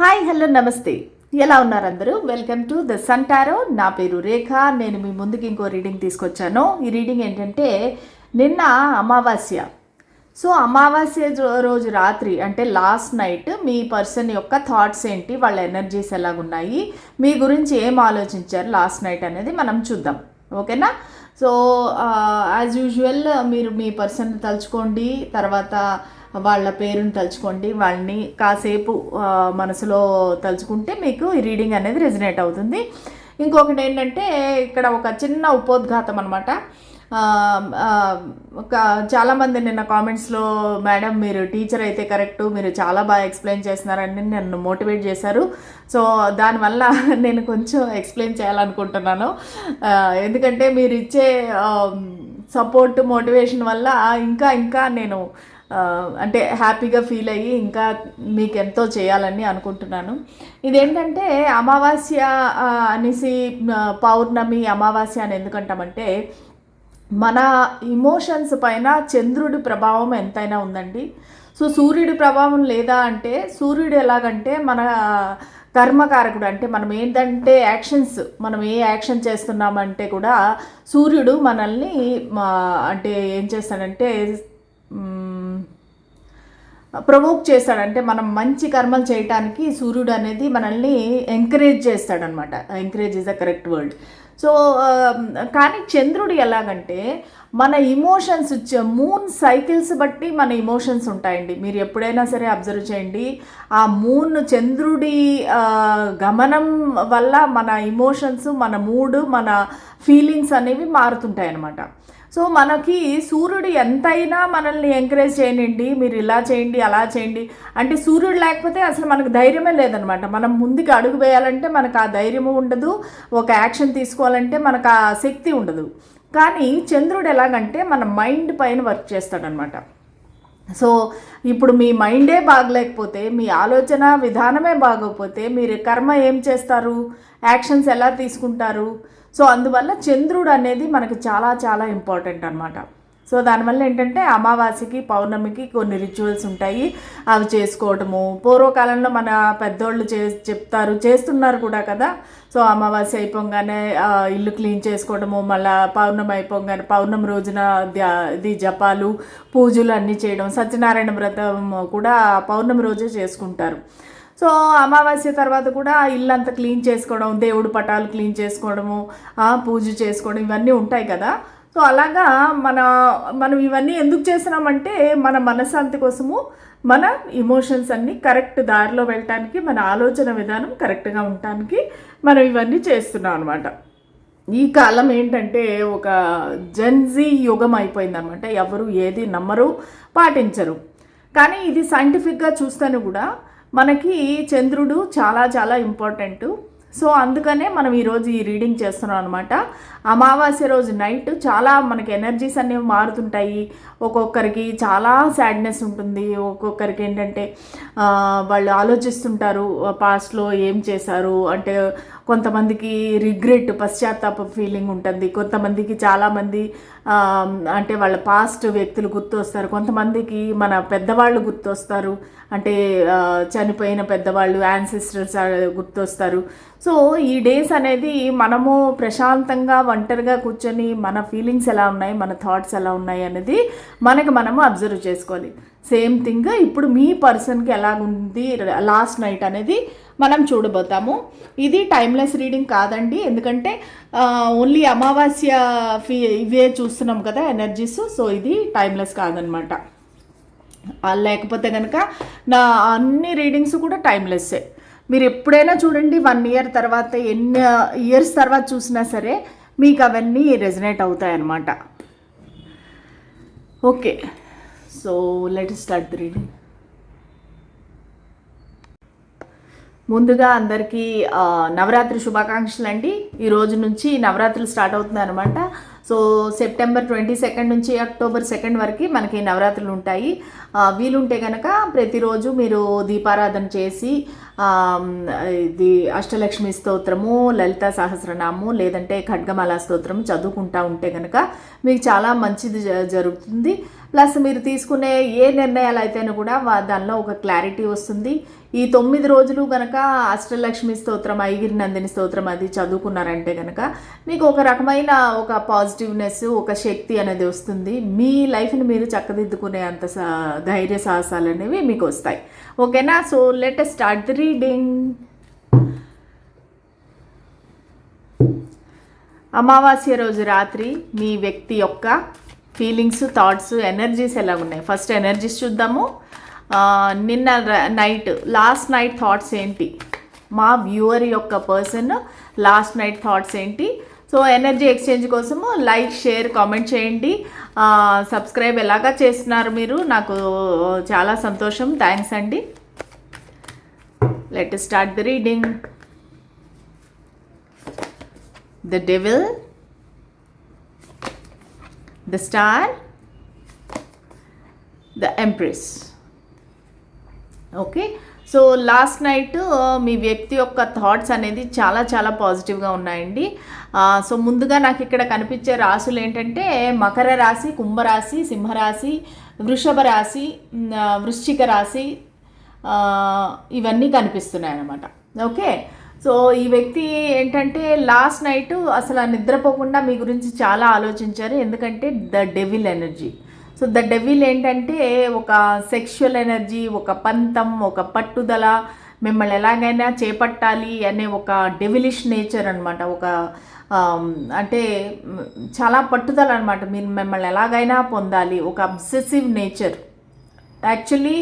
Hi hello నమస్తే. ఎలా ఉన్నారు అందరూ? వెల్కమ్ టు ద సంటారో నా పేరు రేఖ. నేను మీ ముందుకి ఇంకో రీడింగ్ తీసుకొచ్చాను. ఈ రీడింగ్ ఏంటంటే నిన్న అమావాస్య. సో అమావాస్య రోజు రాత్రి అంటే లాస్ట్ నైట్ మీ పర్సన్ యొక్క థాట్స్ ఏంటి? వాళ్ళ ఎనర్జీస్ ఎలాగున్నాయి? మీ గురించి ఏం ఆలోచించారు లాస్ట్ నైట్ అనేది మనం చూద్దాం. ఓకేనా? సో యాజ్ యూజువల్ మీరు మీ పర్సన్ తలుచుకోండి. తర్వాత వాళ్ళ పేరును తలుచుకోండి. వాళ్ళని కాసేపు మనసులో తలుచుకుంటే మీకు ఈ రీడింగ్ అనేది రెజినేట్ అవుతుంది. ఇంకొకటి ఏంటంటే ఇక్కడ ఒక చిన్న ఉపోద్ఘాతం అనమాట ఒక చాలామంది నిన్న కామెంట్స్లో మేడం మీరు టీచర్ అయితే కరెక్ట్ మీరు చాలా బాగా ఎక్స్ప్లెయిన్ చేస్తున్నారని నన్ను మోటివేట్ చేశారు. సో దానివల్ల నేను కొంచెం ఎక్స్ప్లెయిన్ చేయాలనుకుంటున్నాను. ఎందుకంటే మీరు ఇచ్చే సపోర్ట్ మోటివేషన్ వల్ల ఇంకా ఇంకా నేను అంటే హ్యాపీగా ఫీల్ అయ్యి ఇంకా మీకు ఎంతో చేయాలని అనుకుంటున్నాను. ఇదేంటంటే అమావాస్య అనేసి పౌర్ణమి అమావాస్య అని ఎందుకంటామంటే మన ఇమోషన్స్ పైన చంద్రుడి ప్రభావం ఎంతైనా ఉందండి. సో సూర్యుడి ప్రభావం లేదా అంటే సూర్యుడు ఎలాగంటే మన కర్మకారకుడు అంటే మనం ఏంటంటే యాక్షన్స్ మనం ఏ యాక్షన్ చేస్తున్నామంటే కూడా సూర్యుడు మనల్ని మా అంటే ఏం చేస్తాడంటే ప్రొవోక్ చేస్తాడంటే మనం మంచి కర్మలు చేయటానికి సూర్యుడు అనేది మనల్ని encourage చేస్తాడనమాట. Encourage is the correct word. So కానీ చంద్రుడు ఎలాగంటే మన ఇమోషన్స్ మూన్ సైకిల్స్ బట్టి మన ఇమోషన్స్ ఉంటాయండి. మీరు ఎప్పుడైనా సరే అబ్జర్వ్ చేయండి. ఆ మూన్ చంద్రుడి గమనం వల్ల మన ఇమోషన్స్ మన మూడ్ మన ఫీలింగ్స్ అనేవి మారుతుంటాయి అన్నమాట సో మనకి సూర్యుడు ఎంతైనా మనల్ని ఎంకరేజ్ చేయనండి మీరు ఇలా చేయండి అలా చేయండి. అంటే సూర్యుడు లేకపోతే అసలు మనకు ధైర్యమే లేదనమాట. మనం ముందుకు అడుగు వేయాలంటే మనకు ఆ ధైర్యము ఉండదు ఒక యాక్షన్ తీసుకోవాలంటే మనకు ఆ శక్తి ఉండదు. కానీ చంద్రుడు ఎలాగంటే మన మైండ్ పైన వర్క్ చేస్తాడనమాట. సో ఇప్పుడు మీ మైండే బాగలేకపోతే మీ ఆలోచన విధానమే బాగోకపోతే మీరు కర్మ ఏం చేస్తారు? యాక్షన్స్ ఎలా తీసుకుంటారు? సో అందువల్ల చంద్రుడు అనేది మనకి చాలా చాలా ఇంపార్టెంట్ అనమాట సో దానివల్ల ఏంటంటే అమావాస్యకి పౌర్ణమికి కొన్ని రిచువల్స్ ఉంటాయి. అవి చేసుకోవటము. పూర్వకాలంలో మన పెద్దోళ్ళు చే చెప్తారు చేస్తున్నారు కూడా కదా. సో అమావాస్య అయిపోగానే ఇల్లు క్లీన్ చేసుకోవడము మళ్ళీ పౌర్ణమి అయిపోగానే పౌర్ణమి రోజున ఇది జపాలు పూజలు అన్నీ చేయడం సత్యనారాయణ వ్రతం కూడా పౌర్ణమి రోజే చేసుకుంటారు. సో అమావాస్య తర్వాత కూడా ఇల్లంతా క్లీన్ చేసుకోవడం దేవుడు పటాలు క్లీన్ చేసుకోవడము పూజ చేసుకోవడం ఇవన్నీ ఉంటాయి కదా. సో అలాగా మన మనం ఇవన్నీ ఎందుకు చేస్తున్నామంటే మన మనశ్శాంతి కోసము మన ఇమోషన్స్ అన్నీ కరెక్ట్ దారిలో వెళ్ళటానికి మన ఆలోచన విధానం కరెక్ట్గా ఉండటానికి మనం ఇవన్నీ చేస్తున్నాం అనమాట ఈ కాలం ఏంటంటే ఒక జన్జీ యుగం అయిపోయిందనమాట ఎవరు ఏది నమ్మరు పాటించరు. కానీ ఇది సైంటిఫిక్గా చూస్తేనే కూడా మనకి చంద్రుడు చాలా చాలా ఇంపార్టెంట్ సో అందుకనే మనం ఈరోజు ఈ రీడింగ్ చేస్తున్నాం అనమాట అమావాస్య రోజు నైట్ చాలా మనకి ఎనర్జీస్ అనేవి మారుతుంటాయి. ఒక్కొక్కరికి చాలా సాడ్నెస్ ఉంటుంది. ఒక్కొక్కరికి ఏంటంటే వాళ్ళు ఆలోచిస్తుంటారు పాస్ట్లో ఏం చేశారు అంటే కొంతమందికి రిగ్రెట్ పశ్చాత్తాప ఫీలింగ్ ఉంటుంది. కొంతమందికి చాలామంది అంటే వాళ్ళ పాస్ట్ వ్యక్తులు గుర్తొస్తారు. కొంతమందికి మన పెద్దవాళ్ళు గుర్తొస్తారు. అంటే చనిపోయిన పెద్దవాళ్ళు యాన్సిస్టర్స్ గుర్తొస్తారు. సో ఈ డేస్ అనేది మనము ప్రశాంతంగా ఒంటరిగా కూర్చొని మన ఫీలింగ్స్ ఎలా ఉన్నాయి మన థాట్స్ ఎలా ఉన్నాయి అనేది మనకి మనము అబ్జర్వ్ చేసుకోవాలి. సేమ్ థింగ్ ఇప్పుడు మీ పర్సన్కి ఎలాగుంది లాస్ట్ నైట్ అనేది మనం చూడబోతాము. ఇది టైమ్లెస్ రీడింగ్ కాదండి ఎందుకంటే ఓన్లీ అమావాస్య ఫీ ఇవే చూస్తున్నాం కదా ఎనర్జీస్ సో ఇది టైమ్లెస్ కాదనమాట. లేకపోతే కనుక నా అన్ని రీడింగ్స్ కూడా టైమ్లెస్సే మీరు ఎప్పుడైనా చూడండి వన్ ఇయర్ తర్వాత ఎన్ని ఇయర్స్ తర్వాత చూసినా సరే మీకు అవన్నీ రెజనేట్ అవుతాయి అన్నమాట okay so let start the reading ముందుగా అందరికీ నవరాత్రి శుభాకాంక్షలు అండి. ఈ రోజు నుంచి నవరాత్రులు స్టార్ట్ అవుతుంది అనమాట సో సెప్టెంబర్ ట్వంటీ సెకండ్ నుంచి అక్టోబర్ సెకండ్ వరకు మనకి నవరాత్రులు ఉంటాయి. వీలుంటే కనుక ప్రతిరోజు మీరు దీపారాధన చేసి ఇది అష్టలక్ష్మి స్తోత్రము లలిత సహస్రనామము లేదంటే ఖడ్గమాల స్తోత్రము చదువుకుంటా ఉంటే కనుక మీకు చాలా మంచిది జ- జరుగుతుంది. ప్లస్ మీరు తీసుకునే ఏ నిర్ణయాలు అయితేనూ కూడా దానిలో ఒక క్లారిటీ వస్తుంది. ఈ తొమ్మిది రోజులు కనుక అష్టలక్ష్మి స్తోత్రం ఐగిరి నందిని స్తోత్రం అది చదువుకున్నారంటే కనుక మీకు ఒక రకమైన ఒక పాజిటివ్నెస్ ఒక శక్తి అనేది వస్తుంది. మీ లైఫ్ని మీరు చక్కదిద్దుకునే అంత ధైర్య సాహసాలు అనేవి మీకు వస్తాయి. ఓకేనా? So let start the reading అమావాస్య రోజు రాత్రి మీ వ్యక్తి యొక్క ఫీలింగ్స్ థాట్స్ ఎనర్జీస్ ఎలా ఉన్నాయి? ఫస్ట్ ఎనర్జీస్ చూద్దాము. నిన్న నైట్ లాస్ట్ నైట్ థాట్స్ ఏంటి? మా వ్యూవర్ యొక్క పర్సన్ లాస్ట్ నైట్ థాట్స్ ఏంటి? సో ఎనర్జీ ఎక్స్చేంజ్ కోసము లైక్ షేర్ కామెంట్ చేయండి. సబ్స్క్రైబ్ ఎలాగా చేస్తున్నారు మీరు? నాకు చాలా సంతోషం. థ్యాంక్స్ అండి. Let start the reading the devil the star the empress okay? So last night మీ వ్యక్తి యొక్క థాట్స్ అనేది చాలా చాలా పాజిటివ్గా ఉన్నాయండి. సో ముందుగా నాకు ఇక్కడ కనిపించే రాసులు ఏంటంటే మకర రాశి కుంభరాశి సింహరాశి వృషభ రాశి వృశ్చిక రాశి ఇవన్నీ కనిపిస్తున్నాయి అన్నమాట ఓకే? సో ఈ వ్యక్తి ఏంటంటే లాస్ట్ నైట్ అసలు నిద్రపోకుండా మీ గురించి చాలా ఆలోచించారు. ఎందుకంటే the devil energy. So the devil ఏంటంటే ఒక సెక్షువల్ ఎనర్జీ ఒక పంతం ఒక పట్టుదల మిమ్మల్ని ఎలాగైనా చేపట్టాలి అనే ఒక డెవిలిష్ నేచర్ అనమాట ఒక um, అంటే చాలా పట్టుదల అనమాట మీరు మిమ్మల్ని ఎలాగైనా పొందాలి. ఒక obsessive nature actually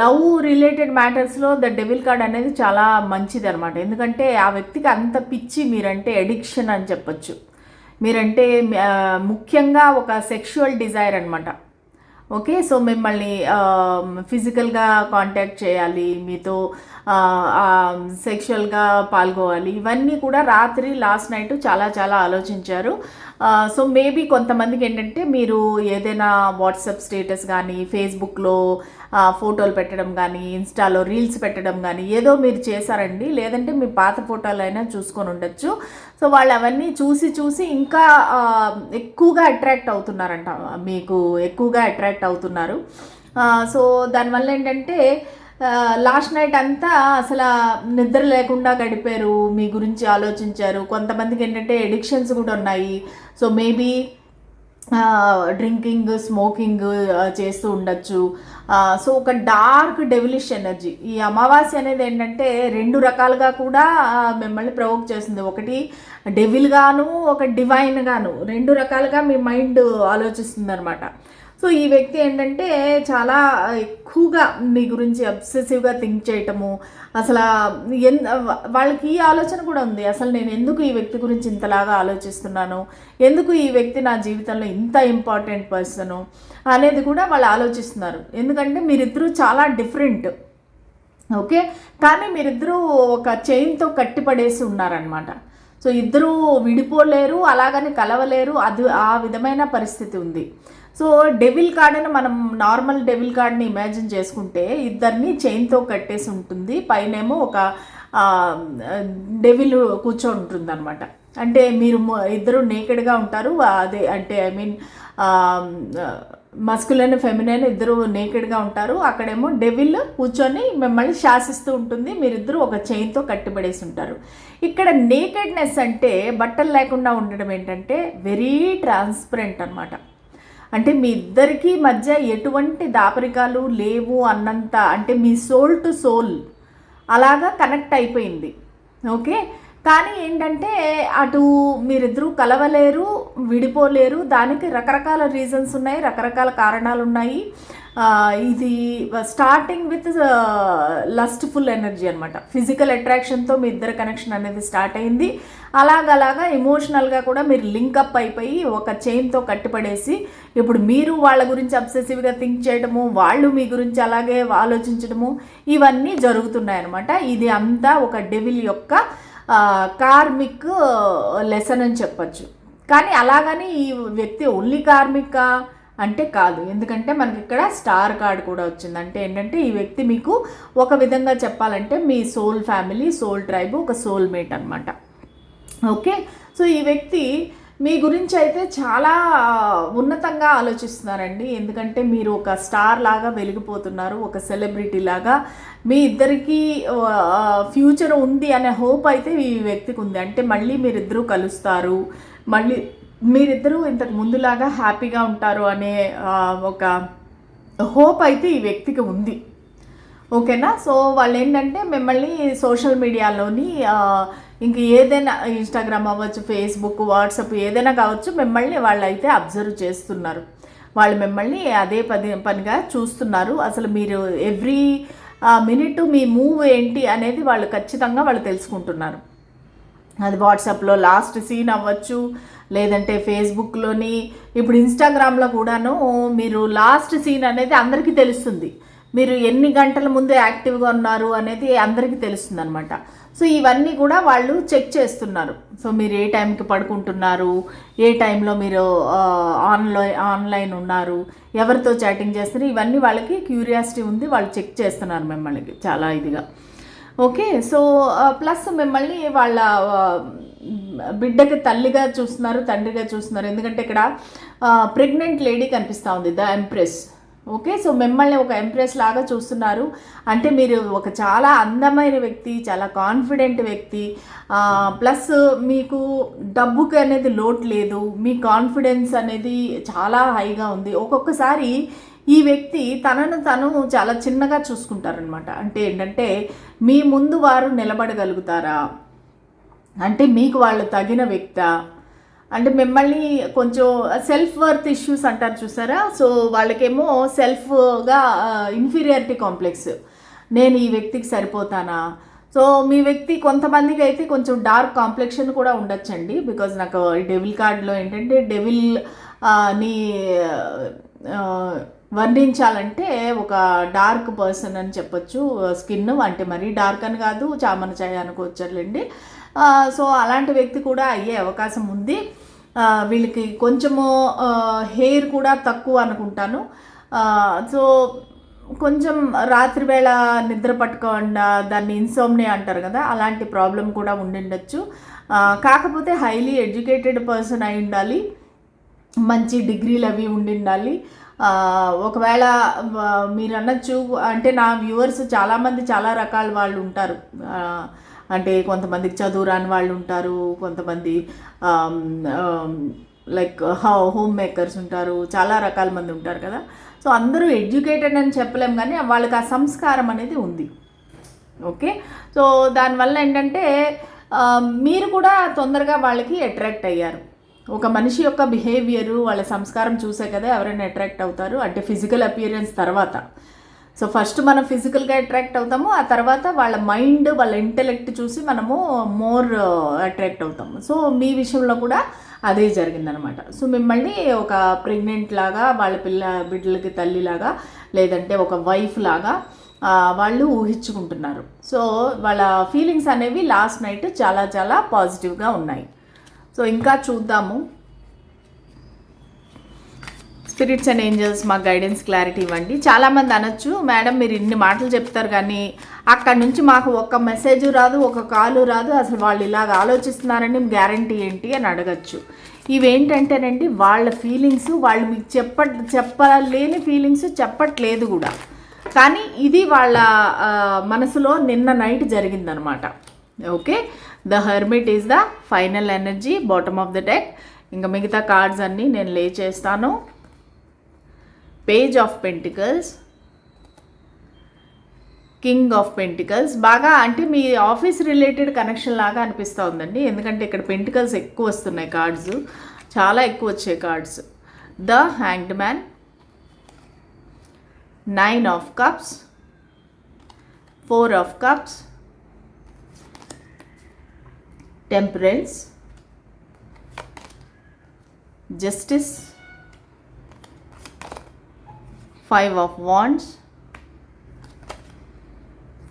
love related మ్యాటర్స్లో the devil card అనేది చాలా మంచిది అనమాట ఎందుకంటే ఆ వ్యక్తికి అంత పిచ్చి మీరంటే ఎడిక్షన్ అని చెప్పొచ్చు. మీరంటే ముఖ్యంగా ఒక సెక్షువల్ డిజైర్ అనమాట ఓకే? సో మిమ్మల్ని ఫిజికల్గా కాంటాక్ట్ చేయాలి మీతో సెక్షువల్గా పాల్గొవాలి. ఇవన్నీ కూడా రాత్రి లాస్ట్ నైట్ చాలా చాలా ఆలోచించారు. సో మేబీ కొంతమందికి ఏంటంటే మీరు ఏదైనా వాట్సాప్ స్టేటస్ కానీ ఫేస్బుక్లో ఫోటోలు పెట్టడం కానీ ఇన్స్టాలో రీల్స్ పెట్టడం కానీ ఏదో మీరు చేశారండి. లేదంటే మీ పాత ఫోటోలు అయినా చూసుకొని ఉండొచ్చు. సో వాళ్ళు అవన్నీ చూసి చూసి ఇంకా ఎక్కువగా అట్రాక్ట్ అవుతున్నారంట. మీకు ఎక్కువగా అట్రాక్ట్ అవుతున్నారు. సో దానివల్ల ఏంటంటే లాస్ట్ నైట్ అంతా అసలు నిద్ర లేకుండా గడిపారు. మీ గురించి ఆలోచించారు. కొంతమందికి ఏంటంటే ఎడిక్షన్స్ కూడా ఉన్నాయి. సో మేబీ డ్రింకింగ్ స్మోకింగ్ చేస్తూ ఉండొచ్చు. సో ఒక డార్క్ డెవిలిష్ ఎనర్జీ. ఈ అమావాస్య అనేది ఏంటంటే రెండు రకాలుగా కూడా మిమ్మల్ని ప్రవోక్ చేస్తుంది. ఒకటి డెవిల్గాను ఒక డివైన్గాను. రెండు రకాలుగా మీ మైండ్ ఆలోచిస్తుంది అనమాట సో ఈ వ్యక్తి ఏంటంటే చాలా ఎక్కువగా మీ గురించి అబ్సెసివ్గా థింక్ చేయటము అసలు ఎన్ వాళ్ళకి ఈ ఆలోచన కూడా ఉంది. అసలు నేను ఎందుకు ఈ వ్యక్తి గురించి ఇంతలాగా ఆలోచిస్తున్నాను? ఎందుకు ఈ వ్యక్తి నా జీవితంలో ఇంత ఇంపార్టెంట్ పర్సను? అనేది కూడా వాళ్ళు ఆలోచిస్తున్నారు. ఎందుకంటే మీరిద్దరూ చాలా డిఫరెంట్. ఓకే? కానీ మీరిద్దరూ ఒక చైన్తో కట్టిపడేసి ఉన్నారనమాట సో ఇద్దరూ విడిపోలేరు అలాగని కలవలేరు. అది ఆ విధమైన పరిస్థితి ఉంది. సో డెవిల్ కార్డ్ని మనం నార్మల్ డెవిల్ కార్డ్ని ఇమాజిన్ చేసుకుంటే ఇద్దరిని చైన్తో కట్టేసి ఉంటుంది. పైనేమో ఒక డెవిల్ కూర్చొని ఉంటుంది అనమాట అంటే మీరు ఇద్దరు నేకెడ్గా ఉంటారు. అదే అంటే ఐ మీన్ మస్కులైన ఫెమినైన్ ఇద్దరు నేకెడ్గా ఉంటారు. అక్కడేమో డెవిల్ కూర్చొని మిమ్మల్ని శాసిస్తూ ఉంటుంది. మీరిద్దరూ ఒక చైన్తో కట్టిపడేసి ఉంటారు. ఇక్కడ నేకెడ్నెస్ అంటే బట్టలు లేకుండా ఉండడం ఏంటంటే వెరీ ట్రాన్స్పరెంట్ అనమాట అంటే మీ ఇద్దరికీ మధ్య ఎటువంటి దాపరికాలు లేవు అన్నంత అంటే మీ సోల్ టు సోల్ అలాగా కనెక్ట్ అయిపోయింది. ఓకే? కానీ ఏంటంటే అటు మీరిద్దరూ కలవలేరు విడిపోలేరు. దానికి రకరకాల రీజన్స్ ఉన్నాయి రకరకాల కారణాలు ఉన్నాయి ఇది స్టార్టింగ్ విత్ లస్ట్ఫుల్ ఎనర్జీ అనమాట ఫిజికల్ అట్రాక్షన్తో మీ ఇద్దరు కనెక్షన్ అనేది స్టార్ట్ అయింది. అలాగలాగా ఎమోషనల్గా కూడా మీరు లింకప్ అయిపోయి ఒక చైన్తో కట్టిపడేసి ఇప్పుడు మీరు వాళ్ళ గురించి అబ్సెసివ్గా థింక్ చేయడము వాళ్ళు మీ గురించి అలాగే ఆలోచించడము ఇవన్నీ జరుగుతున్నాయి అనమాట ఇది అంతా ఒక డెవిల్ యొక్క కార్మిక్ లెసన్ అని చెప్పచ్చు. కానీ అలాగని ఈ వ్యక్తి ఓన్లీ కార్మికా అంటే కాదు. ఎందుకంటే మనకి ఇక్కడ స్టార్ కార్డ్ కూడా వచ్చింది. అంటే ఏంటంటే ఈ వ్యక్తి మీకు ఒక విధంగా చెప్పాలంటే మీ సోల్ ఫ్యామిలీ సోల్ ట్రైబ్ ఒక సోల్ మేట్ అనమాట ఓకే? సో ఈ వ్యక్తి మీ గురించి అయితే చాలా ఉన్నతంగా ఆలోచిస్తున్నారండి. ఎందుకంటే మీరు ఒక స్టార్ లాగా వెలిగిపోతున్నారు ఒక సెలబ్రిటీ లాగా. మీ ఇద్దరికి ఫ్యూచర్ ఉంది అనే హోప్ అయితే ఈ వ్యక్తికి ఉంది. అంటే మళ్ళీ మీరిద్దరూ కలుస్తారు. మళ్ళీ మీరిద్దరూ ఇంతకు ముందులాగా హ్యాపీగా ఉంటారు అనే ఒక హోప్ అయితే ఈ వ్యక్తికి ఉంది. ఓకేనా? సో వాళ్ళు ఏంటంటే మిమ్మల్ని సోషల్ మీడియాలోని ఇంక ఏదైనా ఇన్స్టాగ్రామ్ అవ్వచ్చు ఫేస్బుక్ వాట్సాప్ ఏదైనా కావచ్చు మిమ్మల్ని వాళ్ళైతే అబ్జర్వ్ చేస్తున్నారు. వాళ్ళు మిమ్మల్ని అదే పని పనిగా చూస్తున్నారు. అసలు మీరు ఎవ్రీ మినిట్ మీ మూవ్ ఏంటి అనేది వాళ్ళు ఖచ్చితంగా వాళ్ళు తెలుసుకుంటున్నారు. అది వాట్సాప్లో లాస్ట్ సీన్ అవ్వచ్చు లేదంటే ఫేస్బుక్లోని ఇప్పుడు ఇన్స్టాగ్రామ్లో కూడాను మీరు లాస్ట్ సీన్ అనేది అందరికీ తెలుస్తుంది. మీరు ఎన్ని గంటల ముందు యాక్టివ్గా ఉన్నారు అనేది అందరికీ తెలుస్తుంది అనమాట సో ఇవన్నీ కూడా వాళ్ళు చెక్ చేస్తున్నారు. సో మీరు ఏ టైంకి పడుకుంటున్నారు ఏ టైంలో మీరు ఆన్లైన్ ఆన్లైన్ ఉన్నారు ఎవరితో చాటింగ్ చేస్తున్నారు ఇవన్నీ వాళ్ళకి క్యూరియాసిటీ ఉంది వాళ్ళు చెక్ చేస్తున్నారు మిమ్మల్ని చాలా ఇదిగా. ఓకే సో ప్లస్ మిమ్మల్ని వాళ్ళ బిడ్డకి తల్లిగా చూస్తున్నారు తండ్రిగా చూస్తున్నారు. ఎందుకంటే ఇక్కడ ప్రెగ్నెంట్ లేడీ కనిపిస్తూ ఉంది ద ఎంప్రెస్ ఓకే సో మిమ్మల్ని ఒక ఎంప్రెస్ లాగా చూస్తున్నారు. అంటే మీరు ఒక చాలా అందమైన వ్యక్తి చాలా కాన్ఫిడెంట్ వ్యక్తి. ప్లస్ మీకు డబ్బుకి అనేది లోటు లేదు. మీ కాన్ఫిడెన్స్ అనేది చాలా హైగా ఉంది. ఒక్కొక్కసారి ఈ వ్యక్తి తనను తను చాలా చిన్నగా చూసుకుంటారనమాట అంటే ఏంటంటే మీ ముందు వారు నిలబడగలుగుతారా? అంటే మీకు వాళ్ళు తగిన వ్యక్త? అంటే మిమ్మల్ని కొంచెం సెల్ఫ్ వర్త్ ఇష్యూస్ అంటారు చూసారా? సో వాళ్ళకేమో సెల్ఫ్గా ఇన్ఫీరియారిటీ కాంప్లెక్స్ నేను ఈ వ్యక్తికి సరిపోతానా? సో మీ వ్యక్తి కొంతమందికి అయితే కొంచెం డార్క్ కాంప్లెక్షన్ కూడా ఉండొచ్చండి. బికాజ్ నాకు డెవిల్ కార్డ్లో ఏంటంటే డెవిల్ నీ వర్ణించాలంటే ఒక డార్క్ పర్సన్ అని చెప్పొచ్చు స్కిన్ అంటే మరీ డార్క్ అని కాదు చామన చాయ్ అనుకోవచ్చులేండి సో అలాంటి వ్యక్తి కూడా అయ్యే అవకాశం ఉంది. వీళ్ళకి కొంచెము హెయిర్ కూడా తక్కువ అనుకుంటాను. సో కొంచెం రాత్రి వేళ నిద్ర పట్టుకోకుండా దాన్ని ఇన్సోమ్ని అంటారు కదా అలాంటి ప్రాబ్లం కూడా ఉండిండొచ్చు. కాకపోతే హైలీ ఎడ్యుకేటెడ్ పర్సన్ అయి ఉండాలి మంచి డిగ్రీలు అవి ఉండి ఉండాలి ఒకవేళ మీరు అనొచ్చు అంటే నా వ్యూవర్స్ చాలామంది చాలా రకాల వాళ్ళు ఉంటారు. అంటే కొంతమందికి చదువు రాని వాళ్ళు ఉంటారు కొంతమంది లైక్ హోమ్ మేకర్స్ ఉంటారు చాలా రకాల మంది ఉంటారు కదా. సో అందరూ ఎడ్యుకేటెడ్ అని చెప్పలేం కానీ వాళ్ళకి ఆ సంస్కారం అనేది ఉంది. ఓకే? సో దానివల్ల ఏంటంటే మీరు కూడా తొందరగా వాళ్ళకి అట్రాక్ట్ అయ్యారు. ఒక మనిషి యొక్క బిహేవియరు వాళ్ళ సంస్కారం చూసే కదా ఎవరైనా అట్రాక్ట్ అవుతారు అంటే ఫిజికల్ అపియరెన్స్ తర్వాత. సో ఫస్ట్ మనం ఫిజికల్గా అట్రాక్ట్ అవుతాము ఆ తర్వాత వాళ్ళ మైండ్ వాళ్ళ ఇంటెలెక్ట్ చూసి మనము మోర్ అట్రాక్ట్ అవుతాము. సో మీ విషయంలో కూడా అదే జరిగిందనమాట. సో మిమ్మల్ని ఒక ప్రెగ్నెంట్ లాగా వాళ్ళ పిల్ల బిడ్డలకి తల్లిలాగా లేదంటే ఒక వైఫ్ లాగా వాళ్ళు ఊహించుకుంటున్నారు. సో వాళ్ళ ఫీలింగ్స్ అనేవి లాస్ట్ నైట్ చాలా చాలా పాజిటివ్గా ఉన్నాయి. సో ఇంకా చూద్దాము. స్పిరిట్స్ అండ్ ఏంజల్స్ మాకు గైడెన్స్ క్లారిటీ ఇవ్వండి. చాలామంది అనొచ్చు మేడం మీరు ఇన్ని మాటలు చెప్తారు కానీ అక్కడ నుంచి మాకు ఒక్క మెసేజ్ రాదు ఒక కాలు రాదు అసలు వాళ్ళు ఇలాగ ఆలోచిస్తున్నారని గ్యారంటీ ఏంటి? అని అడగచ్చు. ఇవేంటంటేనండి వాళ్ళ ఫీలింగ్స్ వాళ్ళు మీకు చెప్ప చెప్పలేని ఫీలింగ్స్ చెప్పట్లేదు కూడా. కానీ ఇది వాళ్ళ మనసులో నిన్న నైట్ జరిగిందనమాట. Okay the hermit is the final energy bottom of the deck ఇంకా మిగతా కార్డ్స్ అన్నీ నేను లే చేస్తాను. Page of pentacles king of pentacles బాగా అంటే మీ ఆఫీస్ రిలేటెడ్ కనెక్షన్ లాగా అనిపిస్తూ ఉందండి. ఎందుకంటే ఇక్కడ పెంటికల్స్ ఎక్కువ వస్తున్నాయి కార్డ్స్ చాలా ఎక్కువ వచ్చాయి cards the hanged man nine of cups four of cups temperance justice five of wands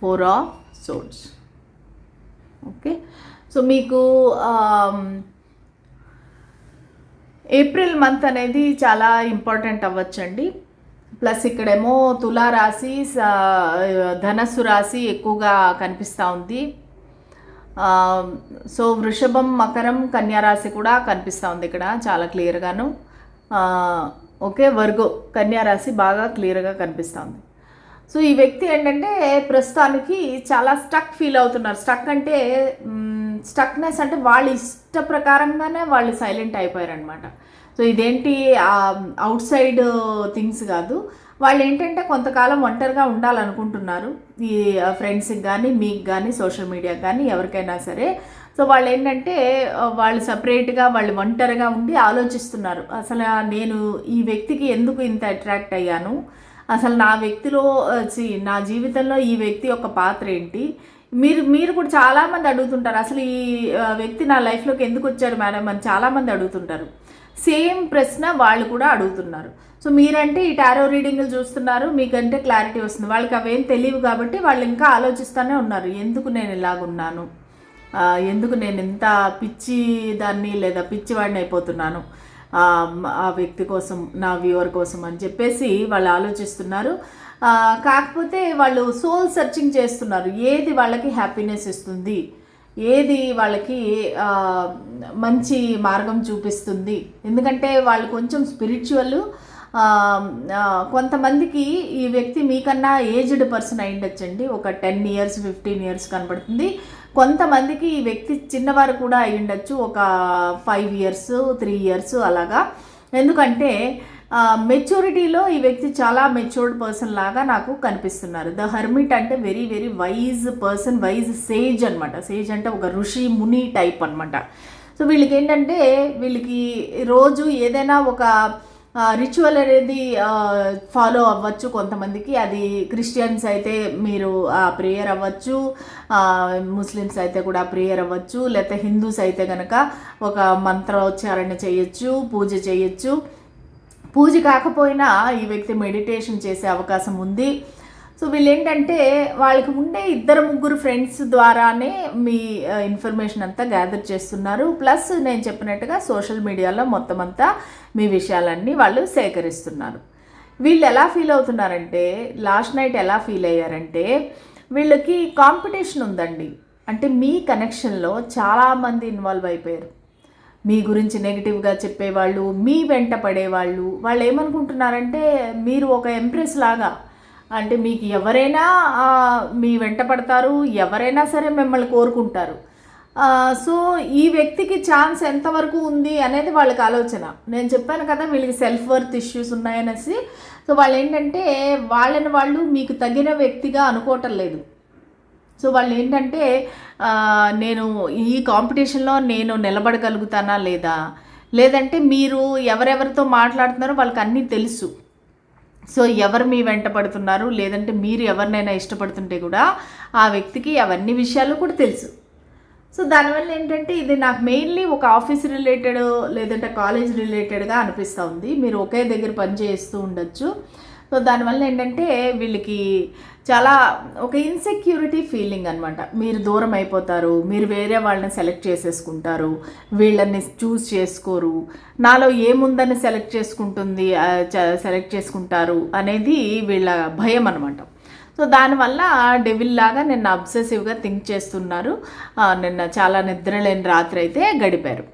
four of swords okay. So మీకు ఏప్రిల్ మంత్ అనేది చాలా ఇంపార్టెంట్ అవ్వచ్చండి. ప్లస్ ఇక్కడేమో తులా రాశి ధనస్సు రాశి ఎక్కువగా కనిపిస్తూ ఉంది. సో వృషభం మకరం కన్యారాశి కూడా కనిపిస్తూ ఉంది ఇక్కడ చాలా క్లియర్గాను. ఓకే వర్గో కన్యారాశి బాగా క్లియర్గా కనిపిస్తూ ఉంది. సో ఈ వ్యక్తి ఏంటంటే ప్రస్తుతానికి చాలా స్టక్ ఫీల్ అవుతున్నారు. స్టక్ అంటే స్టక్నెస్ అంటే వాళ్ళ ఇష్ట ప్రకారంగానే వాళ్ళు సైలెంట్ అయిపోయారనమాట సో ఇదేంటి అవుట్ సైడ్ థింగ్స్ కాదు. వాళ్ళు ఏంటంటే కొంతకాలం ఒంటరిగా ఉండాలనుకుంటున్నారు. ఈ ఫ్రెండ్స్కి కానీ మీకు కానీ సోషల్ మీడియాకి కానీ ఎవరికైనా సరే. సో వాళ్ళు ఏంటంటే వాళ్ళు సపరేట్గా వాళ్ళు ఒంటరిగా ఉండి ఆలోచిస్తున్నారు. అసలు నేను ఈ వ్యక్తికి ఎందుకు ఇంత అట్రాక్ట్ అయ్యాను? అసలు నా వ్యక్తిలో నా జీవితంలో ఈ వ్యక్తి యొక్క పాత్ర ఏంటి? మీరు మీరు కూడా చాలామంది అడుగుతుంటారు అసలు ఈ వ్యక్తి నా లైఫ్లోకి ఎందుకు వచ్చారు మేడం? అని చాలామంది అడుగుతుంటారు. సేమ్ ప్రశ్న వాళ్ళు కూడా అడుగుతున్నారు. సో మీరంటే ఈ టారో రీడింగ్లు చూస్తున్నారు మీకంటే క్లారిటీ వస్తుంది. వాళ్ళకి అవేం తెలియవు కాబట్టి వాళ్ళు ఇంకా ఆలోచిస్తూనే ఉన్నారు ఎందుకు నేను ఇలాగున్నాను? ఎందుకు నేను ఇంత పిచ్చి దాన్ని లేదా పిచ్చివాడిని అయిపోతున్నాను? ఆ వ్యక్తి కోసం నా వ్యూవర్ కోసం అని చెప్పేసి వాళ్ళు ఆలోచిస్తున్నారు. కాకపోతే వాళ్ళు సోల్ సెర్చింగ్ చేస్తున్నారు ఏది వాళ్ళకి హ్యాపీనెస్ ఇస్తుంది? ఏది వాళ్ళకి మంచి మార్గం చూపిస్తుంది? ఎందుకంటే వాళ్ళు కొంచెం స్పిరిచువల్ కొంతమందికి ఈ వ్యక్తి మీకన్నా ఏజ్డ్ పర్సన్ అయ్యిండొచ్చండి ఒక టెన్ ఇయర్స్ ఫిఫ్టీన్ ఇయర్స్ కనబడుతుంది. కొంతమందికి ఈ వ్యక్తి చిన్నవారు కూడా అయ్యుండొచ్చు ఒక ఫైవ్ ఇయర్స్ త్రీ ఇయర్స్ అలాగా. ఎందుకంటే మెచ్యూరిటీలో ఈ వ్యక్తి చాలా మెచ్యూర్డ్ పర్సన్ లాగా నాకు కనిపిస్తున్నారు. ద హర్మిట్ అంటే very very wise person wise sage అనమాట సేజ్ అంటే ఒక ఋషి ముని టైప్ అనమాట సో వీళ్ళకి ఏంటంటే వీళ్ళకి రోజు ఏదైనా ఒక రిచువల్ అనేది ఫాలో అవ్వచ్చు కొంతమందికి. అది క్రిస్టియన్స్ అయితే మీరు ప్రేయర్ అవ్వచ్చు ముస్లిమ్స్ అయితే కూడా ప్రేయర్ అవ్వచ్చు లేకపోతే హిందూస్ అయితే కనుక ఒక మంత్రోచ్చారణ చేయొచ్చు పూజ చేయొచ్చు. పూజ కాకపోయినా ఈ వ్యక్తి మెడిటేషన్ చేసే అవకాశం ఉంది. సో వీళ్ళు ఏంటంటే వాళ్ళకి ఉండే ఇద్దరు ముగ్గురు ఫ్రెండ్స్ ద్వారానే మీ ఇన్ఫర్మేషన్ అంతా గ్యాదర్ చేస్తున్నారు. ప్లస్ నేను చెప్పినట్టుగా సోషల్ మీడియాలో మొత్తం అంతా మీ విషయాలన్నీ వాళ్ళు సేకరిస్తున్నారు. వీళ్ళు ఎలా ఫీల్ అవుతున్నారంటే లాస్ట్ నైట్ ఎలా ఫీల్ అయ్యారంటే వీళ్ళకి కాంపిటీషన్ ఉందండి. అంటే మీ కనెక్షన్లో చాలామంది ఇన్వాల్వ్ అయిపోయారు. మీ గురించి నెగిటివ్గా చెప్పేవాళ్ళు మీ వెంట పడేవాళ్ళు వాళ్ళు ఏమనుకుంటున్నారంటే మీరు ఒక ఎంప్రెస్ లాగా అంటే మీకు ఎవరైనా మీ వెంట పడతారు ఎవరైనా సరే మిమ్మల్ని కోరుకుంటారు. సో ఈ వ్యక్తికి ఛాన్స్ ఎంతవరకు ఉంది అనేది వాళ్ళకి ఆలోచన. నేను చెప్పాను కదా వీళ్ళకి సెల్ఫ్ వర్త్ ఇష్యూస్ ఉన్నాయనేసి. సో వాళ్ళు ఏంటంటే వాళ్ళని వాళ్ళు మీకు తగిన వ్యక్తిగా అనుకోవటం లేదు. సో వాళ్ళు ఏంటంటే నేను ఈ కాంపిటీషన్లో నేను నిలబడగలుగుతానా లేదా? లేదంటే మీరు ఎవరెవరితో మాట్లాడుతున్నారో వాళ్ళకి అన్నీ తెలుసు. సో ఎవరు మీ వెంట పడుతున్నారు? లేదంటే మీరు ఎవరినైనా ఇష్టపడుతుంటే కూడా ఆ వ్యక్తికి అవన్నీ విషయాలు కూడా తెలుసు. సో దానివల్ల ఏంటంటే ఇది నాకు మెయిన్లీ ఒక ఆఫీస్ రిలేటెడ్ లేదంటే కాలేజ్ రిలేటెడ్గా అనిపిస్తూ ఉంది. మీరు ఒకే దగ్గర పని చేస్తూ ఉండొచ్చు. సో దానివల్ల ఏంటంటే వీళ్ళకి చాలా ఒక ఇన్సెక్యూరిటీ ఫీలింగ్ అనమాట మీరు దూరం అయిపోతారు మీరు వేరే వాళ్ళని సెలెక్ట్ చేసేసుకుంటారు వీళ్ళని చూస్ చేసుకోరు నాలో ఏముందని సెలెక్ట్ చేసుకుంటుంది సెలెక్ట్ చేసుకుంటారు అనేది వీళ్ళ భయం అనమాట సో దానివల్ల డెవిల్ లాగా నిన్న అబ్సెసివ్గా థింక్ చేస్తున్నారు. నిన్న చాలా నిద్రలేని రాత్రి అయితే గడిపారు.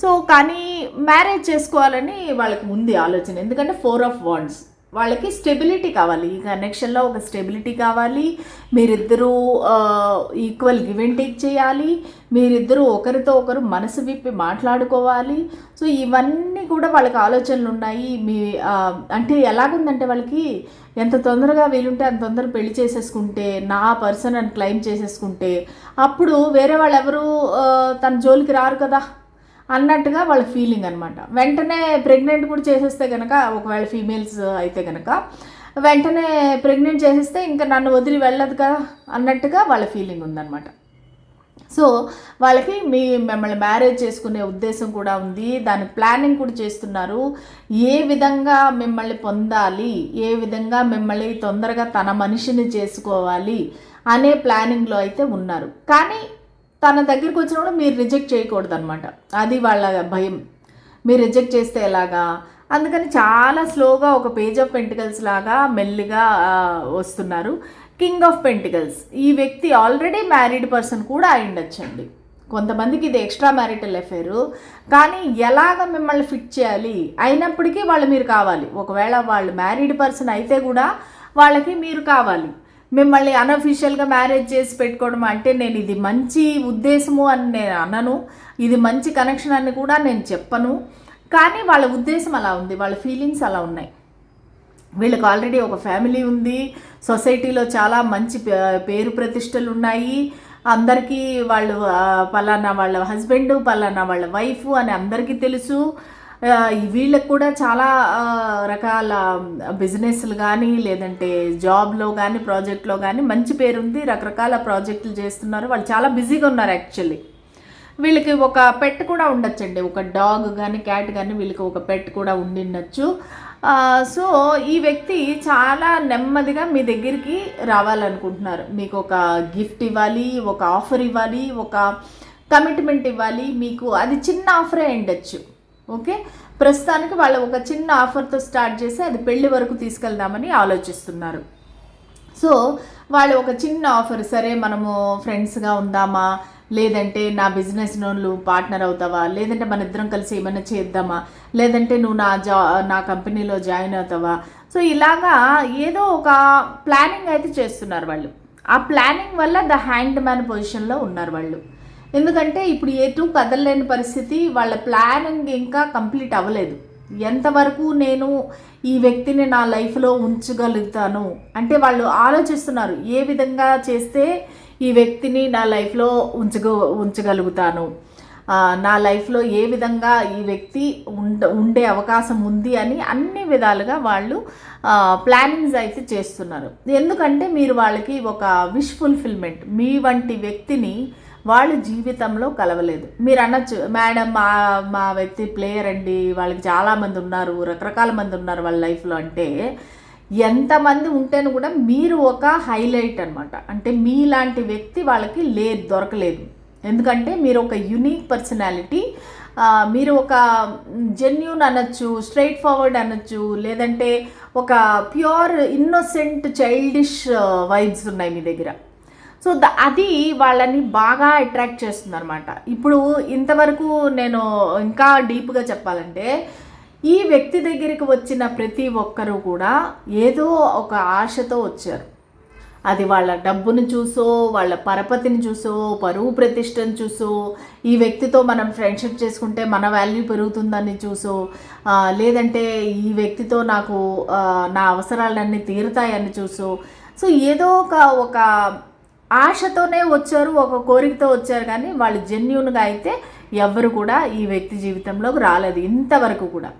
సో కానీ మ్యారేజ్ చేసుకోవాలని వాళ్ళకి ఉంది ఆలోచన. ఎందుకంటే ఫోర్ ఆఫ్ వాండ్స్ వాళ్ళకి స్టెబిలిటీ కావాలి. ఈ కనెక్షన్లో ఒక స్టెబిలిటీ కావాలి. మీరిద్దరూ ఈక్వల్ గివ్ అండ్ టేక్ చేయాలి. మీరిద్దరూ ఒకరితో ఒకరు మనసు విప్పి మాట్లాడుకోవాలి. సో ఇవన్నీ కూడా వాళ్ళకి ఆలోచనలు ఉన్నాయి. మీ అంటే ఎలాగుందంటే వాళ్ళకి ఎంత తొందరగా వీలుంటే అంత తొందరగా పెళ్ళి చేసేసుకుంటే నా పర్సన్ అని క్లెయిమ్ చేసేసుకుంటే అప్పుడు వేరే వాళ్ళు ఎవరు తన జోలికి రారు కదా. అన్నట్టుగా వాళ్ళ ఫీలింగ్ అనమాట వెంటనే ప్రెగ్నెంట్ కూడా చేసేస్తే కనుక ఒకవేళ ఫీమేల్స్ అయితే కనుక వెంటనే ప్రెగ్నెంట్ చేసేస్తే ఇంకా నన్ను వదిలి వెళ్ళదు కదా అన్నట్టుగా వాళ్ళ ఫీలింగ్ ఉందన్నమాట. సో వాళ్ళకి మీ మిమ్మల్ని మ్యారేజ్ చేసుకునే ఉద్దేశం కూడా ఉంది దాని ప్లానింగ్ కూడా చేస్తున్నారు ఏ విధంగా మిమ్మల్ని పొందాలి ఏ విధంగా మిమ్మల్ని తొందరగా తన మనిషిని చేసుకోవాలి అనే ప్లానింగ్లో అయితే ఉన్నారు. కానీ తన దగ్గరికి వచ్చినప్పుడు మీరు రిజెక్ట్ చేయకూడదు అనమాట అది వాళ్ళ భయం. మీరు రిజెక్ట్ చేస్తే ఎలాగా? అందుకని చాలా స్లోగా ఒక పేజ్ ఆఫ్ పెంటికల్స్ లాగా మెల్లిగా వస్తున్నారు. King of pentacles. ఈ వ్యక్తి ఆల్రెడీ మ్యారీడ్ పర్సన్ కూడా అయిండొచ్చండి కొంతమందికి ఇది ఎక్స్ట్రా మ్యారిటల్ అఫేరు కానీ ఎలాగ మిమ్మల్ని ఫిట్ చేయాలి? అయినప్పటికీ వాళ్ళు మీరు కావాలి. ఒకవేళ వాళ్ళు మ్యారీడ్ పర్సన్ అయితే కూడా వాళ్ళకి మీరు కావాలి. మిమ్మల్ని అన్అఫీషియల్గా మ్యారేజ్ చేసి పెట్టుకోవడం అంటే నేను ఇది మంచి ఉద్దేశము అని నేను అనను. ఇది మంచి కనెక్షన్ అని కూడా నేను చెప్పను. కానీ వాళ్ళ ఉద్దేశం అలా ఉంది. వాళ్ళ ఫీలింగ్స్ అలా ఉన్నాయి. వీళ్ళకి ఆల్రెడీ ఒక ఫ్యామిలీ ఉంది. సొసైటీలో చాలా మంచి పేరు ప్రతిష్టలు ఉన్నాయి. అందరికీ వాళ్ళు పలానా వాళ్ళ హస్బెండ్ పలానా వాళ్ళ వైఫ్ అని అందరికీ తెలుసు. వీళ్ళకు కూడా చాలా రకాల బిజినెస్లు కానీ లేదంటే జాబ్లో కానీ ప్రాజెక్ట్లో కానీ మంచి పేరు ఉంది రకరకాల ప్రాజెక్టులు చేస్తున్నారు. వాళ్ళు చాలా బిజీగా ఉన్నారు యాక్చువల్లీ. వీళ్ళకి ఒక పెట్ కూడా ఉండొచ్చండి. ఒక డాగ్ కానీ క్యాట్ కానీ వీళ్ళకి ఒక పెట్ కూడా ఉండిండొచ్చు సో ఈ వ్యక్తి చాలా నెమ్మదిగా మీ దగ్గరికి రావాలనుకుంటున్నారు. మీకు ఒక గిఫ్ట్ ఇవ్వాలి ఒక ఆఫర్ ఇవ్వాలి ఒక కమిట్మెంట్ ఇవ్వాలి. మీకు అది చిన్న ఆఫరే ఉండొచ్చు ఓకే? ప్రస్తుతానికి వాళ్ళు ఒక చిన్న ఆఫర్తో స్టార్ట్ చేసి అది పెళ్ళి వరకు తీసుకెళ్దామని ఆలోచిస్తున్నారు. సో వాళ్ళు ఒక చిన్న ఆఫర్ సరే మనము ఫ్రెండ్స్గా ఉందామా? లేదంటే నా బిజినెస్ నువ్వు పార్ట్నర్ అవుతావా? లేదంటే మన ఇద్దరం కలిసి ఏమైనా చేద్దామా? లేదంటే నువ్వు నా జా నా కంపెనీలో జాయిన్ అవుతావా? సో ఇలాగా ఏదో ఒక ప్లానింగ్ అయితే చేస్తున్నారు వాళ్ళు. ఆ ప్లానింగ్ వల్ల ద హ్యాండ్ మ్యాన్ పొజిషన్లో ఉన్నారు వాళ్ళు. ఎందుకంటే ఇప్పుడు ఎటు కదలలేని పరిస్థితి వాళ్ళ ప్లానింగ్ ఇంకా కంప్లీట్ అవ్వలేదు. ఎంతవరకు నేను ఈ వ్యక్తిని నా లైఫ్లో ఉంచగలుగుతాను? అంటే వాళ్ళు ఆలోచిస్తున్నారు ఏ విధంగా చేస్తే ఈ వ్యక్తిని నా లైఫ్లో ఉంచగ ఉంచగలుగుతాను? నా లైఫ్లో ఏ విధంగా ఈ వ్యక్తి ఉండ ఉండే అవకాశం ఉంది అని అన్ని విధాలుగా వాళ్ళు ప్లానింగ్స్ అయితే చేస్తున్నారు. ఎందుకంటే మీరు వాళ్ళకి ఒక విష్ ఫుల్ఫిల్మెంట్ మీ వంటి వ్యక్తిని వాళ్ళు జీవితంలో కలవలేదు. మీరు అనొచ్చు మేడం మా మా వ్యక్తి ప్లేయర్ అండి వాళ్ళకి చాలామంది ఉన్నారు రకరకాల మంది ఉన్నారు వాళ్ళ లైఫ్లో అంటే ఎంతమంది ఉంటేను కూడా మీరు ఒక హైలైట్ అనమాట అంటే మీలాంటి వ్యక్తి వాళ్ళకి లేదు దొరకలేదు. ఎందుకంటే మీరు ఒక యునీక్ పర్సనాలిటీ మీరు ఒక జెన్యున్ అనొచ్చు స్ట్రైట్ ఫార్వర్డ్ అనొచ్చు లేదంటే ఒక ప్యూర్ ఇన్నోసెంట్ చైల్డిష్ వైబ్స్ ఉన్నాయి మీ దగ్గర. సో అది వాళ్ళని బాగా అట్రాక్ట్ చేస్తుంది అనమాట ఇప్పుడు ఇంతవరకు నేను ఇంకా డీప్గా చెప్పాలంటే ఈ వ్యక్తి దగ్గరికి వచ్చిన ప్రతి ఒక్కరూ కూడా ఏదో ఒక ఆశతో వచ్చారు. అది వాళ్ళ డబ్బును చూసో వాళ్ళ పరపతిని చూసో పరువు ప్రతిష్టను చూసో ఈ వ్యక్తితో మనం ఫ్రెండ్షిప్ చేసుకుంటే మన వాల్యూ పెరుగుతుందని చూసో లేదంటే ఈ వ్యక్తితో నాకు నా అవసరాలన్నీ తీరుతాయని చూసో సో ఏదో ఒక ఒక ఆశతోనే వచ్చారు ఒక కోరికతో వచ్చారు కానీ వాళ్ళు జెన్యున్గా అయితే ఎవరు కూడా ఈ వ్యక్తి జీవితంలోకి రాలేదు ఇంతవరకు కూడా.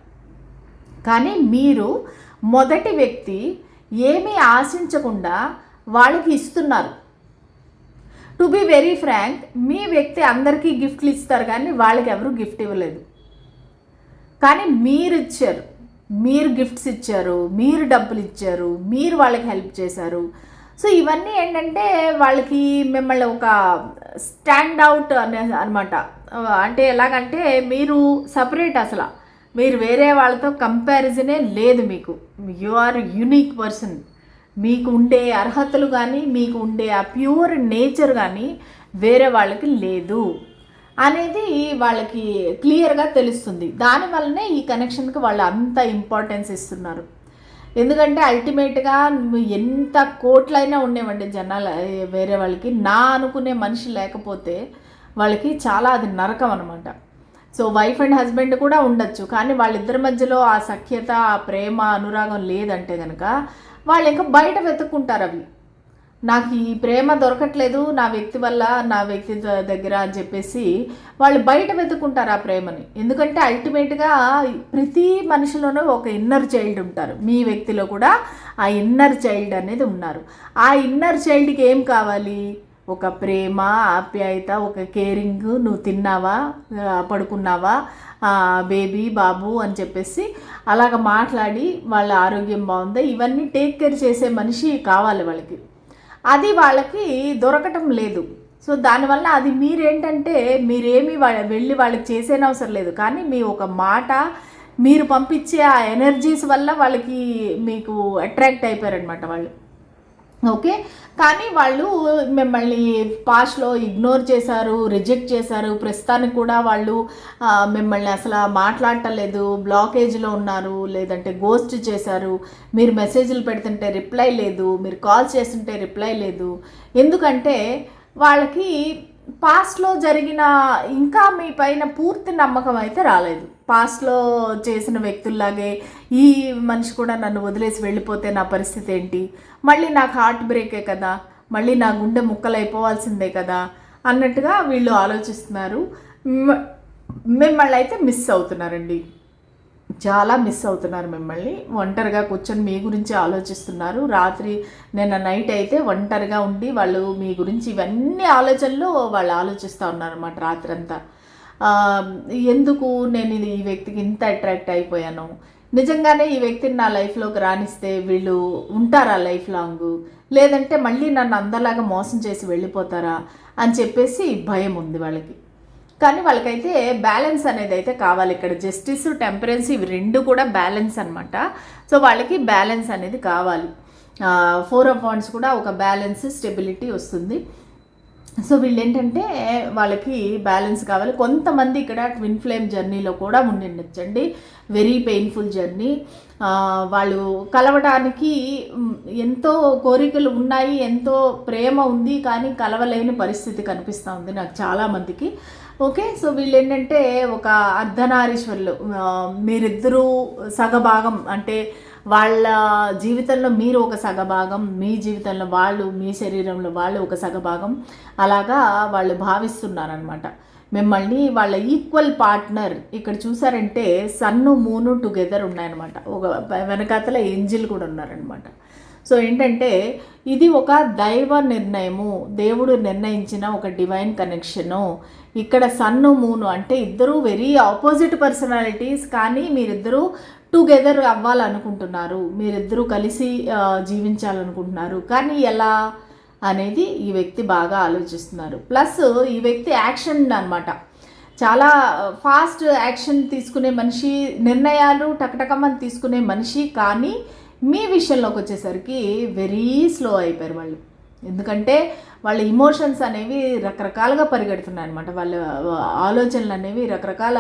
కానీ మీరు మొదటి వ్యక్తి ఏమీ ఆశించకుండా వాళ్ళకి ఇస్తున్నారు. టు బి వెరీ ఫ్రాంక్ మీ వ్యక్తి అందరికీ గిఫ్ట్లు ఇస్తారు కానీ వాళ్ళకి ఎవరు గిఫ్ట్ ఇవ్వలేదు. కానీ మీరు ఇచ్చారు మీరు గిఫ్ట్స్ ఇచ్చారు మీరు డబ్బులు ఇచ్చారు మీరు వాళ్ళకి హెల్ప్ చేశారు సో ఇవన్నీ ఏంటంటే వాళ్ళకి మిమ్మల్ని ఒక స్టాండ్ అవుట్ అనే అనమాట అంటే ఎలాగంటే మీరు సపరేట్ అసలు. మీరు వేరే వాళ్ళతో కంపారిజనే లేదు మీకు. యు ఆర్ యునిక్ పర్సన్ మీకు ఉండే అర్హతలు కానీ మీకు ఉండే ఆ ప్యూర్ నేచర్ కానీ వేరే వాళ్ళకి లేదు అనేది వాళ్ళకి క్లియర్గా తెలుస్తుంది. దానివల్లనే ఈ కనెక్షన్కి వాళ్ళు అంత ఇంపార్టెన్స్ ఇస్తున్నారు. ఎందుకంటే అల్టిమేట్గా ఎంత కోట్లైనా ఉండేవండి జనాలు వేరే వాళ్ళకి. నా అనుకునే మనిషి లేకపోతే వాళ్ళకి చాలా అది నరకం అనమాట సో వైఫ్ అండ్ హస్బెండ్ కూడా ఉండొచ్చు. కానీ వాళ్ళిద్దరి మధ్యలో ఆ సఖ్యత ఆ ప్రేమ అనురాగం లేదంటే కనుక వాళ్ళు ఇంకా బయట వెతుక్కుంటారు అవి. నాకు ఈ ప్రేమ దొరకట్లేదు నా వ్యక్తి వల్ల నా వ్యక్తి ద- దగ్గర అని చెప్పేసి వాళ్ళు బయట వెతుక్కుంటారు ఆ ప్రేమని. ఎందుకంటే అల్టిమేట్గా ప్రతి మనిషిలోనూ ఒక ఇన్నర్ చైల్డ్ ఉంటారు. మీ వ్యక్తిలో కూడా ఆ ఇన్నర్ చైల్డ్ అనేది ఉన్నారు. ఆ ఇన్నర్ చైల్డ్కి ఏం కావాలి? ఒక ప్రేమ ఆప్యాయత ఒక కేరింగ్ నువ్వు తిన్నావా? పడుకున్నావా? బేబీ బాబు అని చెప్పేసి అలాగ మాట్లాడి వాళ్ళ ఆరోగ్యం బాగుందా? ఇవన్నీ టేక్ కేర్ చేసే మనిషి కావాలి వాళ్ళకి. అది వాళ్ళకి దొరకటం లేదు. సో దానివల్ల అది మీరేంటంటే మీరేమి వాళ్ళ వెళ్ళి వాళ్ళకి చేసేనవసరం లేదు. కానీ మీ ఒక మాట మీరు పంపించే ఆ ఎనర్జీస్ వల్ల వాళ్ళకి మీకు అట్రాక్ట్ అయిపోయారనమాట వాళ్ళు. ఓకే? కానీ వాళ్ళు మిమ్మల్ని పాస్ట్లో ఇగ్నోర్ చేశారు రిజెక్ట్ చేశారు. ప్రస్తుతానికి కూడా వాళ్ళు మిమ్మల్ని అసలు మాట్లాడటలేదు బ్లాకేజ్లో ఉన్నారు లేదంటే గోస్ట్ చేశారు. మీరు మెసేజ్లు పెడుతుంటే రిప్లై లేదు మీరు కాల్ చేస్తుంటే రిప్లై లేదు. ఎందుకంటే వాళ్ళకి పాస్ట్లో జరిగిన ఇంకా మీ పైన పూర్తి నమ్మకం అయితే రాలేదు. పాస్ట్లో చేసిన వ్యక్తుల్లాగే ఈ మనిషి కూడా నన్ను వదిలేసి వెళ్ళిపోతే నా పరిస్థితి ఏంటి? మళ్ళీ నాకు హార్ట్ బ్రేకే కదా? మళ్ళీ నా గుండె ముక్కలైపోవాల్సిందే కదా? అన్నట్టుగా వీళ్ళు ఆలోచిస్తున్నారు. మిమ్మల్ని అయితే మిస్ అవుతున్నారండి. చాలా మిస్ అవుతున్నారు మిమ్మల్ని. ఒంటరిగా కూర్చొని మీ గురించి ఆలోచిస్తున్నారు. రాత్రి నిన్న నైట్ అయితే ఒంటరిగా ఉండి వాళ్ళు మీ గురించి ఇవన్నీ ఆలోచనలు వాళ్ళు ఆలోచిస్తూ ఉన్నారన్నమాట రాత్రి అంతా ఎందుకు నేను ఇది ఈ వ్యక్తికి ఇంత అట్రాక్ట్ అయిపోయాను? నిజంగానే ఈ వ్యక్తిని నా లైఫ్లోకి రాణిస్తే వీళ్ళు ఉంటారా లైఫ్ లాంగ్ లేదంటే మళ్ళీ నన్ను అందరిలాగా మోసం చేసి వెళ్ళిపోతారా? అని చెప్పేసి భయం ఉంది వాళ్ళకి. కానీ వాళ్ళకైతే బ్యాలెన్స్ అనేది అయితే కావాలి ఇక్కడ. జస్టిస్ టెంపరెన్స్ ఇవి రెండు కూడా బ్యాలెన్స్ అనమాట సో వాళ్ళకి బ్యాలెన్స్ అనేది కావాలి. ఫోర్ ఆఫ్ వాన్స్ కూడా ఒక బ్యాలెన్స్ స్టెబిలిటీ వస్తుంది. సో వీళ్ళు ఏంటంటే వాళ్ళకి బ్యాలెన్స్ కావాలి. కొంతమంది ఇక్కడ ట్విన్ ఫ్లేమ్ జర్నీలో కూడా ఉండిండొచ్చండి. Very painful journey. వాళ్ళు కలవడానికి ఎంతో కోరికలు ఉన్నాయి ఎంతో ప్రేమ ఉంది కానీ కలవలేని పరిస్థితి కనిపిస్తూ ఉంది నాకు చాలామందికి ఓకే సో వీళ్ళు ఏంటంటే ఒక అర్ధనారీశ్వరులు. మీరిద్దరూ సగభాగం అంటే వాళ్ళ జీవితంలో మీరు ఒక సగభాగం మీ జీవితంలో వాళ్ళు మీ శరీరంలో వాళ్ళు ఒక సగభాగం. అలాగా వాళ్ళు భావిస్తున్నారనమాట మిమ్మల్ని వాళ్ళ ఈక్వల్ పార్ట్నర్ ఇక్కడ చూసారంటే సన్ను మూను టుగెదర్ ఉన్నాయన్నమాట. ఒక వెనకాతల ఏంజిల్ కూడా ఉన్నారనమాట సో ఏంటంటే ఇది ఒక దైవ నిర్ణయము దేవుడు నిర్ణయించిన ఒక డివైన్ కనెక్షను. ఇక్కడ సన్ను మూను అంటే ఇద్దరు వెరీ ఆపోజిట్ పర్సనాలిటీస్ కానీ మీరిద్దరూ టుగెదర్ అవ్వాలనుకుంటున్నారు. మీరిద్దరూ కలిసి జీవించాలనుకుంటున్నారు. కానీ ఎలా అనేది ఈ వ్యక్తి బాగా ఆలోచిస్తున్నారు. ప్లస్ ఈ వ్యక్తి యాక్షన్ అనమాట చాలా ఫాస్ట్ యాక్షన్ తీసుకునే మనిషి నిర్ణయాలు టకటకమని తీసుకునే మనిషి కానీ మీ విషయంలోకి వచ్చేసరికి వెరీ స్లో అయిపోయారు వాళ్ళు. ఎందుకంటే వాళ్ళ ఇమోషన్స్ అనేవి రకరకాలుగా పరిగెడుతున్నాయి అనమాట వాళ్ళ ఆలోచనలు అనేవి రకరకాల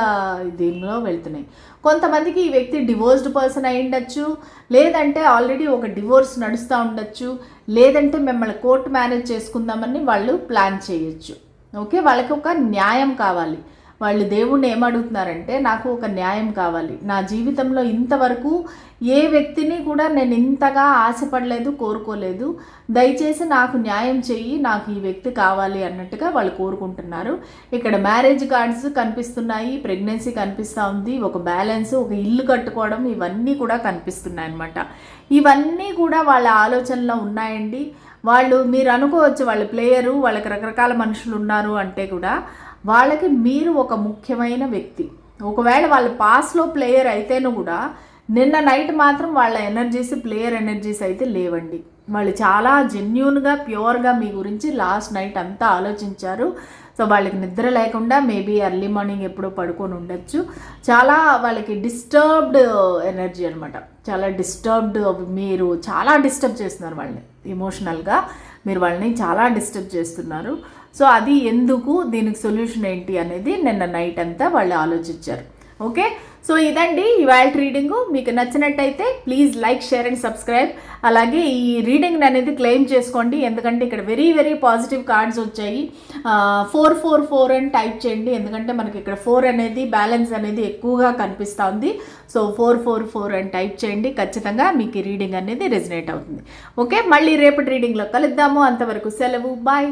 దీనిలో వెళ్తున్నాయి. కొంతమందికి ఈ వ్యక్తి డివోర్స్డ్ పర్సన్ అయి ఉండొచ్చు లేదంటే ఆల్రెడీ ఒక డివోర్స్ నడుస్తూ ఉండొచ్చు లేదంటే మిమ్మల్ని కోర్టు మేనేజ్ చేసుకుందామని వాళ్ళు ప్లాన్ చేయొచ్చు. ఓకే వాళ్ళకి ఒక న్యాయం కావాలి. వాళ్ళు దేవుణ్ణి ఏమడుగుతున్నారంటే నాకు ఒక న్యాయం కావాలి. నా జీవితంలో ఇంతవరకు ఏ వ్యక్తిని కూడా నేను ఇంతగా ఆశపడలేదు కోరుకోలేదు. దయచేసి నాకు న్యాయం చెయ్యి నాకు ఈ వ్యక్తి కావాలి అన్నట్టుగా వాళ్ళు కోరుకుంటున్నారు. ఇక్కడ మ్యారేజ్ కార్డ్స్ కనిపిస్తున్నాయి ప్రెగ్నెన్సీ కనిపిస్తూ ఉంది ఒక బ్యాలెన్స్ ఒక ఇల్లు కట్టుకోవడం ఇవన్నీ కూడా కనిపిస్తున్నాయి అన్నమాట. ఇవన్నీ కూడా వాళ్ళ ఆలోచనలో ఉన్నాయండి. వాళ్ళు మీరు అనుకోవచ్చు వాళ్ళ ప్లేయరు వాళ్ళకి రకరకాల మనుషులు ఉన్నారు అంటే కూడా వాళ్ళకి మీరు ఒక ముఖ్యమైన వ్యక్తి. ఒకవేళ వాళ్ళ పాస్లో ప్లేయర్ అయితేనూ కూడా నిన్న నైట్ మాత్రం వాళ్ళ ఎనర్జీస్ ప్లేయర్ ఎనర్జీస్ అయితే లేవండి. వాళ్ళు చాలా జెన్యున్గా ప్యూర్గా మీ గురించి లాస్ట్ నైట్ అంతా ఆలోచించారు. సో వాళ్ళకి నిద్ర లేకుండా మేబీ ఎర్లీ మార్నింగ్ ఎప్పుడో పడుకొని ఉండొచ్చు. చాలా వాళ్ళకి డిస్టర్బ్డ్ ఎనర్జీ అనమాట చాలా డిస్టర్బ్డ్ మీరు చాలా డిస్టర్బ్ చేస్తున్నారు వాళ్ళని. ఎమోషనల్గా మీరు వాళ్ళని చాలా డిస్టర్బ్ చేస్తున్నారు. సో అది ఎందుకు దీనికి సొల్యూషన్ ఏంటి అనేది నిన్న నైట్ అంతా వాళ్ళు ఆలోచించారు. ఓకే? సో ఇదండి ఇవాళ రీడింగ్ మీకు నచ్చినట్టయితే please like share and subscribe అలాగే ఈ రీడింగ్ అనేది క్లెయిమ్ చేసుకోండి. ఎందుకంటే ఇక్కడ వెరీ వెరీ పాజిటివ్ కార్డ్స్ వచ్చాయి. ఫోర్ ఫోర్ ఫోర్ అని టైప్ చేయండి. ఎందుకంటే మనకి ఇక్కడ ఫోర్ అనేది బ్యాలెన్స్ అనేది ఎక్కువగా కనిపిస్తూ ఉంది సో ఫోర్ ఫోర్ ఫోర్ అని టైప్ చేయండి. ఖచ్చితంగా మీకు ఈ రీడింగ్ అనేది రెజినేట్ అవుతుంది. ఓకే? మళ్ళీ రేపటి రీడింగ్లో కలుద్దాము. అంతవరకు సెలవు. బాయ్